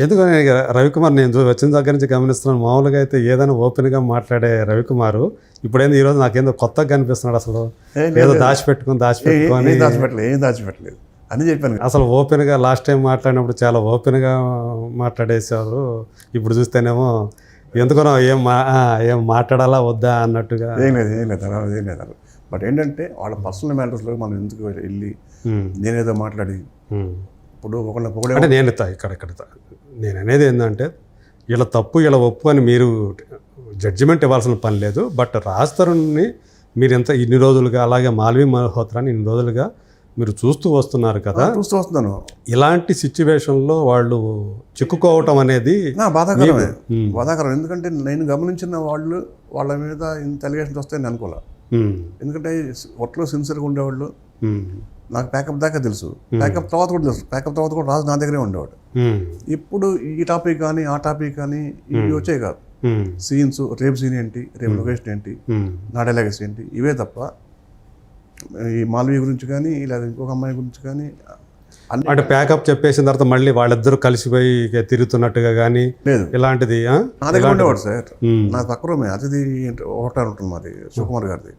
ఎందుకని రవికుమార్ నేను వచ్చిన దగ్గర నుంచి గమనిస్తున్నాను మామూలుగా అయితే ఏదైనా ఓపెన్గా మాట్లాడే రవికుమార్ ఇప్పుడేంది ఈరోజు నాకేందో కొత్తగా కనిపిస్తున్నాడు అసలు. ఏదో దాచిపెట్టుకుని దాచిపెట్టుకొని దాచిపెట్టలేదు ఏం దాచిపెట్టలేదు. అని చెప్పాను. అసలు ఓపెన్గా లాస్ట్ టైం మాట్లాడినప్పుడు చాలా ఓపెన్గా మాట్లాడేసారు ఇప్పుడు చూస్తేనేమో ఎందుకనో ఏం మా ఏం మాట్లాడాలా వద్దా అన్నట్టుగా. ఏం లేదు ఏం లేదు అలా ఏం లేదు. బట్ ఏంటంటే వాళ్ళ పర్సనల్ మ్యాటర్స్లో మనం ఎందుకు వెళ్ళి నేనేదో మాట్లాడి. ఇప్పుడు ఒకళ్ళ పొగడే అంటే నేను ఇక్కడ ఇక్కడ నేను అనేది ఏంటంటే ఇలా తప్పు ఇలా ఒప్పు అని మీరు జడ్జిమెంట్ ఇవ్వాల్సిన పని లేదు బట్ రాజ్ తరుణ్ని మీరు ఎంత ఇన్ని రోజులుగా అలాగే మాల్వి మల్హోత్రాని ఇన్ని రోజులుగా మీరు చూస్తూ వస్తున్నారు కదా చూస్తూ వస్తున్నాను. ఇలాంటి సిచ్యువేషన్లో వాళ్ళు చిక్కుకోవటం అనేది బాధాకరమే. బాధాకరం. ఎందుకంటే నేను గమనించిన వాళ్ళు వాళ్ళ మీద ఇంత ఎలిగేషన్స్ వస్తాయని అనుకోలే. ఎందుకంటే ఒట్లో సిన్సియర్గా ఉండేవాళ్ళు. నాకు ప్యాకప్ దాకా తెలుసు. ప్యాకప్ తర్వాత కూడా తెలుసు. ప్యాకప్ తర్వాత కూడా రాజు నా దగ్గరే ఉండేవాడు. ఉమ్, ఇప్పుడు ఈ టాపిక్ కానీ ఆ టాపిక్ కానీ ఇవి వచ్చాయి కాదు. ఉమ్, సీన్స్ రేపు సీన్ ఏంటి రేపు లొకేషన్ ఏంటి నా డైలాగ్స్ ఏంటి ఇవే తప్ప ఈ మాల్వి గురించి కానీ లేదా ఇంకొక అమ్మాయి గురించి కానీ అంటే ప్యాకప్ చెప్పేసిన తర్వాత మళ్ళీ వాళ్ళిద్దరూ కలిసిపోయి తిరుగుతున్నట్టుగా కానీ లేదు. ఇలాంటిది? నా దగ్గర ఉండేవాడు సార్. నా పక్క రూమే. అతిథి హోటల్ ఉంటుంది మాది సుకుమార్ గారిది.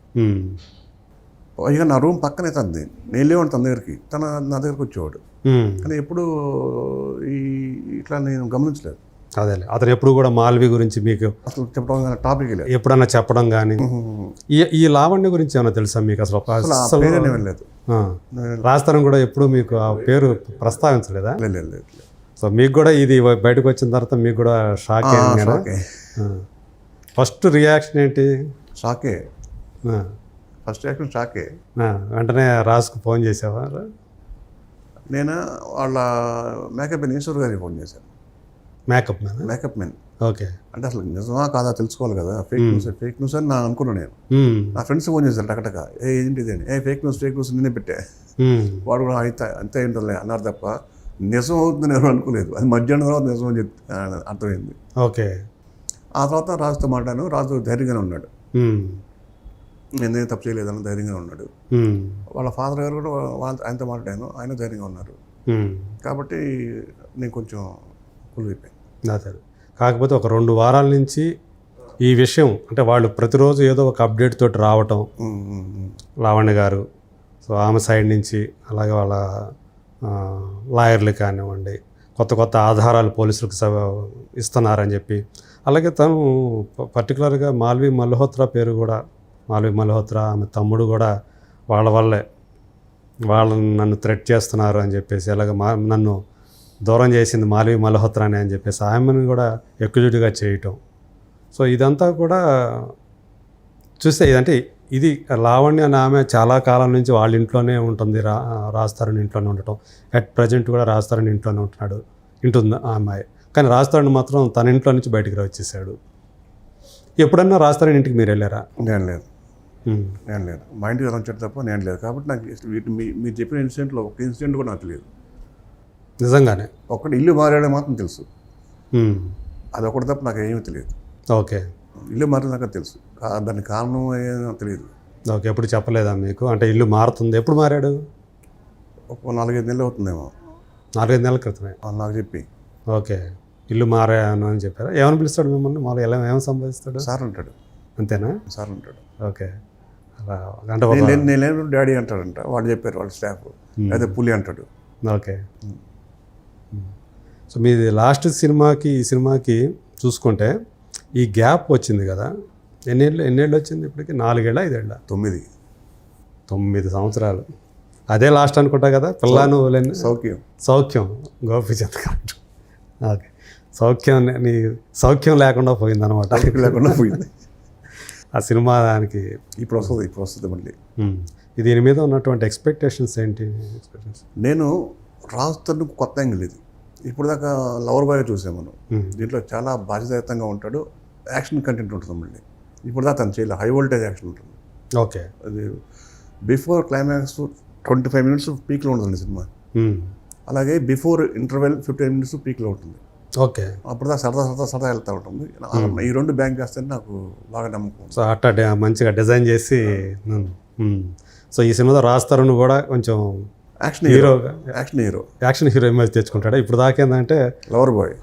ఇక నా రూమ్ పక్కనే తనది. నేను లేవాడు తన దగ్గరికి తన నా దగ్గరికి వచ్చేవాడు. కానీ ఎప్పుడు ఈ ఇట్లా నేను గమనించలేదు. అదేలే అతను ఎప్పుడు కూడా మాల్వి గురించి మీకు అసలు చెప్పడం కానీ టాపిక్ లేదు. ఎప్పుడన్నా చెప్పడం కానీ ఈ ఈ లావణ్య గురించి ఏమైనా తెలుసా మీకు అసలు? ఆ. రాజస్థానం కూడా ఎప్పుడు మీకు ఆ పేరు ప్రస్తావించలేదా? లేదు లేదు లేదు లేదు. సో మీకు కూడా ఇది బయటకు వచ్చిన తర్వాత మీకు కూడా షాక్ ఫస్ట్ రియాక్షన్ ఏంటి? షాకే. ఫస్ట్ యాక్షన్ షాకే. వెంటనే రాజుకు ఫోన్ చేసావా? నేను? వాళ్ళ మేకప్ మెన్ ఈశ్వర్ గారికి ఫోన్ చేశాను. Makeup man makeup men okay. అంటే అసలు నిజమా కాదా తెలుసుకోవాలి కదా. ఫేక్ న్యూస్ ఫేక్ న్యూస్ అని నా అనుకున్నాను నేను. ఉమ్, నా ఫ్రెండ్స్ ఫోన్ చేశారు టకటక. ఏ ఏంటి అని ఏ ఫేక్ న్యూస్ ఫేక్ న్యూస్ నేనే పెట్టా. వాడు కూడా అయితే అంతే ఏంటలే అన్నారు తప్ప నిజం అవుతుందని ఎవరు అనుకోలేదు. అది మధ్యాహ్నం తర్వాత నిజం అని చెప్పి ఆ, అర్థమైంది. ఓకే. ఆ తర్వాత రాజుతో మాట్లాడాను. రాజు ధైర్యంగానే ఉన్నాడు. ఉమ్, నేనేం తప్పు చేయలేదని ధైర్యంగా ఉన్నాడు. వాళ్ళ ఫాదర్ గారు కూడా ఆయనతో మాట్లాడాను ఆయన ధైర్యంగా ఉన్నారు. కాబట్టి నేను కొంచెం కూల్ అయిపోయాను అదే కాకపోతే ఒక రెండు వారాల నుంచి ఈ విషయం అంటే వాళ్ళు ప్రతిరోజు ఏదో ఒక అప్డేట్ తోటి రావటం. లావణ్య గారు సో ఆమె సైడ్ నుంచి అలాగే వాళ్ళ లాయర్లు కానివ్వండి కొత్త కొత్త ఆధారాలు పోలీసులకు స- ఇస్తున్నారని చెప్పి అలాగే తను పర్టికులర్గా మాల్వి మల్హోత్రా పేరు కూడా మాల్వి మల్హోత్రా ఆమె తమ్ముడు కూడా వాళ్ళ వల్లే. వాళ్ళని నన్ను థ్రెట్ చేస్తున్నారు అని చెప్పేసి అలాగే మా నన్ను దూరం చేసింది మాల్వి మల్హోత్రాని అని చెప్పేసి ఆమెను కూడా ఎక్కుజుడిగా చేయటం. సో ఇదంతా కూడా చూస్తే ఇదంటే ఇది లావణ్య అనే ఆమె చాలా కాలం నుంచి వాళ్ళ ఇంట్లోనే ఉంటుంది. రా రాస్తారని ఇంట్లోనే ఉండటం. అట్ ప్రజెంట్ కూడా రాస్తారని ఇంట్లోనే ఉంటున్నాడు ఉంటుంది ఆ అమ్మాయి. కానీ రాస్తారని మాత్రం తన ఇంట్లో నుంచి బయటికి వచ్చేసాడు. ఎప్పుడన్నా రాస్తారని ఇంటికి మీరు వెళ్ళారా? నేను లేదు. నేను లేదు. మా ఇంటికి వచ్చాడు తప్ప నేను లేదు. కాబట్టి నాకు వీటి మీ- మీరు చెప్పిన ఇన్సిడెంట్లో ఒక ఇన్సిడెంట్ కూడా నాకు తెలియదు నిజంగానే? ఒక్కటి ఇల్లు మారాడే మాత్రం తెలుసు. ఉమ్, అది ఒకటి తప్ప నాకు ఏమీ తెలియదు. ఓకే. ఇల్లు మారినాక తెలుసు. కా- దానికి కారణం ఏదో తెలియదు. ఓకే ఎప్పుడు చెప్పలేదా మీకు? అంటే ఇల్లు మారుతుంది. ఎప్పుడు మారాడు? ఒక నాలుగైదు నెలలు అవుతుందేమో. నాలుగైదు నెలల క్రితమే? నాకు చెప్పి. ఓకే. ఇల్లు మారాను అని చెప్పారా? ఏమని పిలుస్తాడు మిమ్మల్ని? మామూలుగా ఎలా ఏమని సంపాదిస్తాడు సార్ అంటాడు అంతేనా? సార్ అంటాడు ఓకే. అలా అంటే ఒక నేను లేను- డాడీ అంటాడంట. వాళ్ళు చెప్పారు వాళ్ళ స్టాఫ్. లేదా పులి అంటాడు. ఓకే. సో మీది లాస్ట్ సినిమాకి ఈ సినిమాకి చూసుకుంటే ఈ గ్యాప్ వచ్చింది కదా. ఎన్నేళ్ళు ఎన్నేళ్ళు వచ్చింది ఇప్పటికి? నాలుగేళ్ళ ఐదేళ్ళ? తొమ్మిది. తొమ్మిది సంవత్సరాలు. అదే లాస్ట్ అనుకుంటా కదా పిల్లను సౌఖ్యం. సౌఖ్యం. గోపిచంద్ కరెక్ట్. ఓకే. సౌఖ్యం నీ సౌఖ్యం లేకుండా పోయిందనమాట లేకుండా పోయింది. ఆ సినిమా దానికి ఇప్పుడు వస్తుంది ఇప్పుడు వస్తుంది మళ్ళీ. దీని మీద ఉన్నటువంటి ఎక్స్పెక్టేషన్స్ ఏంటి? ఎక్స్పెక్టేషన్స్ నేను రాజుతో కొత్త యాంగిల్ ఇది. ఇప్పుడు దాకా లవర్ బాయ్ చూసాం మనం. దీంట్లో చాలా బాధ్యతాయుతంగా ఉంటాడు. యాక్షన్ కంటెంట్ ఉంటుంది మళ్ళీ. ఇప్పుడు దాకా తను చేయలేదు. హై వోల్టేజ్ యాక్షన్ ఉంటుంది. ఓకే. అది before climax twenty five minutes పీక్లో ఉంటుంది సినిమా. అలాగే బిఫోర్ ఇంటర్వెల్ ఫిఫ్టీన్ మినిట్స్ పీక్లో ఉంటుంది. ఓకే. అప్పుడు దాకా సరదా సరదా సరదా వెళ్తూ ఉంటుంది. ఈ రెండు బ్యాంక్ చేస్తే నాకు బాగా నమ్మకం సో అట్లా డి- మంచిగా డిజైన్ చేసి. సో ఈ సినిమాలో రాస్తారని కూడా కొంచెం యాక్షన్ హీరో. హీరోగా action hero. Action hero image తెచ్చుకుంటాడా? ఇప్పుడు దాకా ఏంటంటే లవర్ బాయ్.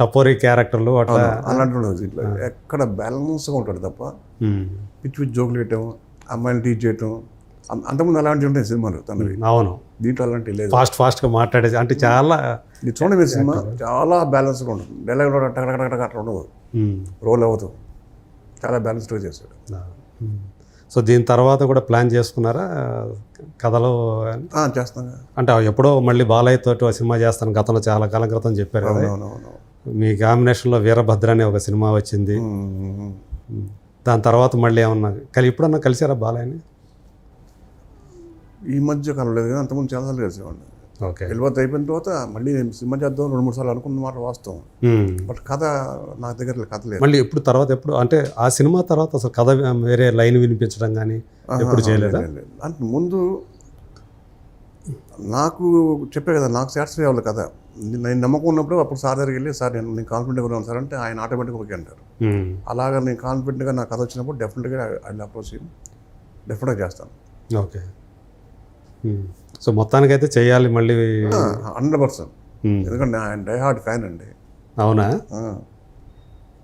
టపోరీ క్యారెక్టర్లు అట్లా. అలాంటి ఎక్కడ బ్యాలెన్స్గా ఉంటాడు తప్ప. పిచ్చి పిచ్చి జోకులు పెట్టడం అమ్మాయిని టీచ్ చేయటం అంతకుముందు అలాంటివి ఉంటాయి సినిమాలు తనవి. అవును. దీంట్లో అలాంటివి లేదు. ఫాస్ట్ ఫాస్ట్గా మాట్లాడేది అంటే చాలా ఇది చూడండి మీరు సినిమా చాలా బ్యాలెన్స్గా ఉంటుంది. డైలాగ్ కూడా టక టక టక అట్లా ఉండదు. రోల్ అవ్వదు. చాలా బ్యాలెన్స్డ్గా చేస్తాడు ఆ. సో దీని తర్వాత కూడా ప్లాన్ చేసుకున్నారా? కథలో అని? ఆ, చేస్తాం కదా. అంటే ఎప్పుడో మళ్ళీ బాలయ్య తోటి ఒక సినిమా చేస్తాను. గతంలో చాలా కాలం క్రితం చెప్పారు కదా. మీ కాంబినేషన్లో వీరభద్ర అనే ఒక సినిమా వచ్చింది. దాని తర్వాత మళ్ళీ ఏమన్నా కలి ఇప్పుడన్నా కలిసారా బాలయ్యని? ఈ మధ్య కాలం లేదు కానీ అంతకుముందు చాలాసార్లు కలిసేవాడిని. ఓకే. వెళ్ళిపోతే అయిపోయిన తర్వాత మళ్ళీ నేను సినిమా చేద్దాం రెండు మూడు సార్లు అనుకున్న మాట వాస్తవం. బట్ కథ నా దగ్గర కథ లేదు. మళ్ళీ ఎప్పుడు తర్వాత ఎప్పుడు అంటే ఆ సినిమా తర్వాత అసలు కథ వేరే లైన్ వినిపించడం కానీ ఎప్పుడు చేయలేదా? లేదు, లేదు. అంటే ముందు నాకు చెప్పే కదా నాకు సాటిస్ఫై అవ్వాలి కదా నేను నమ్మకం ఉన్నప్పుడు అప్పుడు సార్ దగ్గరికి వెళ్ళి సార్ నేను నేను కాన్ఫిడెంట్గా ఉన్నాను సార్ అంటే ఆయన ఆటోమేటిక్గా ఓకే అంటారు. అలాగా నేను కాన్ఫిడెంట్గా నా కథ వచ్చినప్పుడు డెఫినెట్గా ఐ అప్రోచ్ డెఫినెట్గా చేస్తాను. ఓకే. సో మొత్తానికైతే చేయాలి మళ్ళీ హండ్రెడ్ పర్సెంట్. ఉమ్. ఎందుకంటే ఆయన డై హార్ట్ ఫ్యాన్ అండి. అవునా.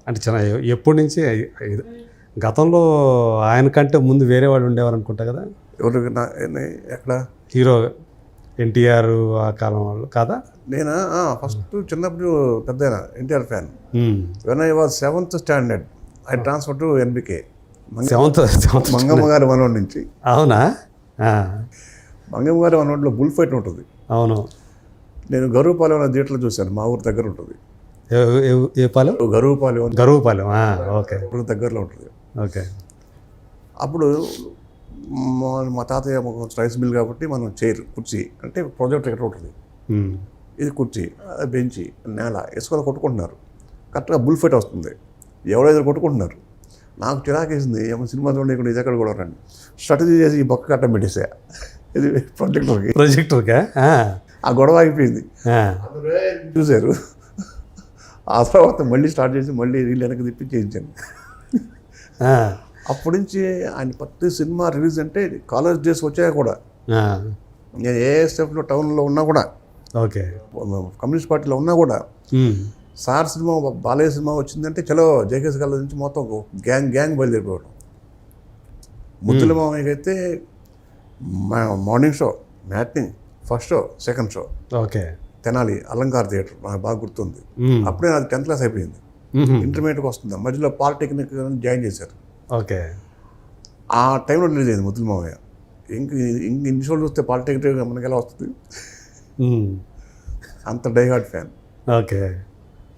అంటే చాలా ఎప్పటి నుంచి గతంలో ఆయన కంటే ముందు వేరే వాళ్ళు ఉండేవారు అనుకుంటా కదా? ఎవరు ఎక్కడ? హీరో ఎన్టీఆర్ ఆ కాలం వాళ్ళు కాదా? నేను? ఫస్ట్ చిన్నప్పుడు పెద్ద NTR fan. When I was seventh standard I transfer to NBK seventh seventh Mangamma గారి మనోడి నుంచి. అవునా? ఆ. మంగమ్మ గారి మనోడిలో బుల్ ఫైట్ ఉంటుంది. అవును. నేను గరువుపాలెం అనే థియేటర్లో చూశాను మా ఊరు దగ్గర ఉంటుంది. ఏ- పాలెం? గరువుపాలెం గరువుపాలెం ఓకే. ఊరు దగ్గరలో ఉంటుంది. ఓకే. అప్పుడు మా తాతయ్య రైస్ మిల్ కాబట్టి మనం చైర్ కుర్చీ అంటే ప్రాజెక్ట్ ఎక్కడ ఉంటుంది. ఇది కుర్చీ బెంచి నేల ఇసుకలో కొట్టుకుంటున్నారు. కరెక్ట్గా బుల్ ఫైట్ వస్తుంది. ఎవరైతే కొట్టుకుంటున్నారు? నాకు చిరాకేసింది ఏమో సినిమా చూడండి ఇక్కడ ఇది ఎక్కడ కూడా రండి స్ట్రాటజీ చేసి ఈ బొక్క కట్టం పెట్టేసా. ఇది ప్రాజెక్టర్కి ప్రొజెక్టర్కా ఆ. ఆ గొడవ అయిపోయింది. చూశారు ఆ తర్వాత మళ్ళీ స్టార్ట్ చేసి మళ్ళీ రీల్ వెనక్కి తిప్పి చేయించాను. అప్పటి నుంచి ఆయన ప్రతి సినిమా రిలీజ్ అంటే కాలేజ్ డేస్ వచ్చాక కూడా. నేను ఏ స్టెప్లో టౌన్లో ఉన్నా కూడా ఓకే కమ్యూనిస్ట్ పార్టీలో ఉన్నా కూడా. సార్ సినిమా బాలయ్య సినిమా వచ్చిందంటే చలో జేకేఎస్ కాలేజ్ నుంచి మొత్తం గ్యాంగ్ గ్యాంగ్ బయలుదేరిపోవడం ముద్దుల మామయ్యకి అయితే మా- morning show matinee first show second show okay. Tenali Alankar theatre నాకు బాగా గుర్తుంది. అప్పుడే అది టెన్త్ క్లాస్ అయిపోయింది. ఇంటర్మీడియట్కి వస్తుంది? మధ్యలో పాలిటెక్నిక్ జాయిన్ చేశారు. ఓకే. ఆ టైంలో రిలీజ్ అయింది ముద్దుల మామయ్య ఇంక ఇంక ఇన్ని షోలు చూస్తే పాలిటెక్నిక్ మనకి ఎలా వస్తుంది. అంత డైహార్డ్ ఫ్యాన్ ఓకే.